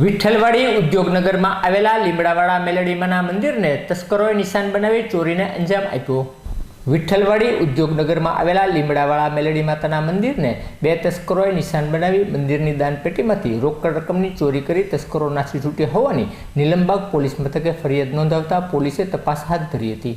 વિઠ્ઠલવાડી ઉદ્યોગનગરમાં આવેલા લીમડાવાળા મેલડીમાના મંદિરને તસ્કરોએ નિશાન બનાવી ચોરીને અંજામ આપ્યો. વિઠ્ઠલવાડી ઉદ્યોગનગરમાં આવેલા લીમડાવાળા મેલડી માતાના મંદિરને બે તસ્કરોએ નિશાન બનાવી મંદિરની દાનપેટીમાંથી રોકડ રકમની ચોરી કરી તસ્કરો નાસી છૂટ્યા હોવાની નિલમબાગ પોલીસ મથકે ફરિયાદ નોંધાવતા પોલીસે તપાસ હાથ ધરી હતી.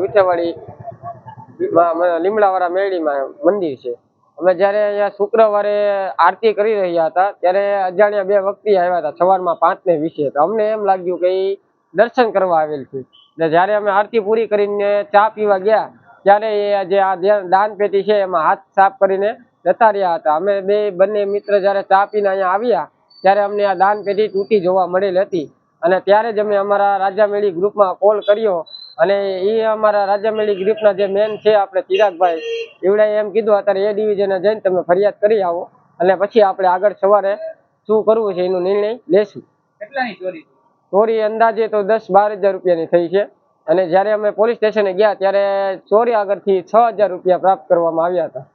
વિઠેવાડી માં લીમડાવાળા મેળીમાં મંદિર છે. અમે જ્યારે અહીંયા શુક્રવારે આરતી કરી રહ્યા હતા, ત્યારે અજાણ્યા બે વ્યક્તિ આવ્યા હતા, સવારમાં પાંચ ને વીસે. તો અમને એમ લાગ્યું કે દર્શન કરવા આવેલ છે. ને જ્યારે અમે આરતી પૂરી કરીને ચા પીવા ગયા, ત્યારે એ જે આ દાન પેટી છે, એમાં હાથ સાફ કરીને જતા રહ્યા હતા. અમે બે બંને મિત્ર જ્યારે ચા પીને અહીંયા આવ્યા, ત્યારે અમને આ દાન પેટી તૂટી જોવા મળેલ હતી. અને ત્યારે જ અમે અમારા રાજામેળી ગ્રુપમાં કોલ કર્યો અને એ અમારા રાજામેળી ગ્રુપના જે મેન છે આપણે ચિરાગભાઈ એવડાએ એમ કીધું અત્યારે એ ડિવિઝને જઈને તમે ફરિયાદ કરી આવો અને પછી આપણે આગળ સવારે શું કરવું છે એનો નિર્ણય લેશું. કેટલાની ચોરી? ચોરી અંદાજે તો દસ બાર હજાર રૂપિયાની થઈ છે. અને જ્યારે અમે પોલીસ સ્ટેશને ગયા ત્યારે ચોરી આગળથી છ હજાર રૂપિયા પ્રાપ્ત કરવામાં આવ્યા હતા.